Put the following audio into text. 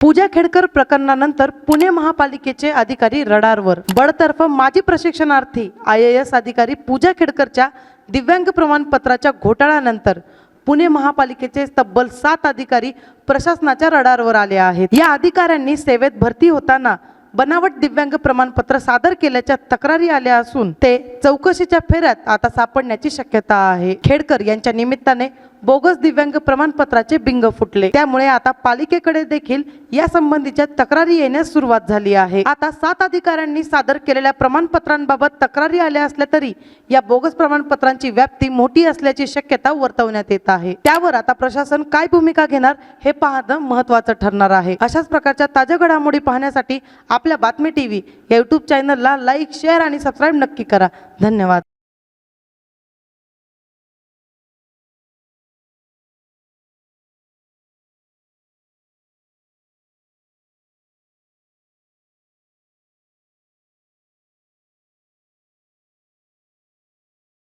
पूजा खेडकर प्रकरणानंतर पुणे महापालिकेचे अधिकारी रडारवर. बडतर्फ माजी प्रशिक्षणार्थी आय ए एस अधिकारी पूजा खेडकरच्या दिव्यांग प्रमाणपत्राच्या घोटाळ्यानंतर पुणे महापालिकेचे तब्बल सात अधिकारी प्रशासनाच्या रडारवर आले आहेत. या अधिकाऱ्यांनी सेवेत भरती होताना बनावट दिव्यांग प्रमाणपत्र सादर केल्याच्या तक्रारी आल्या असून ते चौकशीच्या फेऱ्यात आता सापडण्याची शक्यता आहे. खेडकर यांच्या निमित्ताने बोगस दिव्यांग प्रमाणपत्राचे बिंग फुटले. त्यामुळे आता पालिकेकडे देखील या संबंधीच्या तक्रारी येण्यास सुरुवात झाली आहे. आता सात अधिकाऱ्यांनी सादर केलेल्या प्रमाणपत्रांबाबत तक्रारी आल्या असल्या तरी या बोगस प्रमाणपत्रांची व्याप्ती मोठी असल्याची शक्यता वर्तवण्यात येत आहे. त्यावर आता प्रशासन काय भूमिका घेणार हे पाहणं महत्वाचं ठरणार आहे. अशाच प्रकारच्या ताज्या घडामोडी पाहण्यासाठी आपल्या बातमी टीव्ही या यूट्यूब चॅनलला लाईक शेअर आणि सबस्क्राईब नक्की करा. धन्यवाद.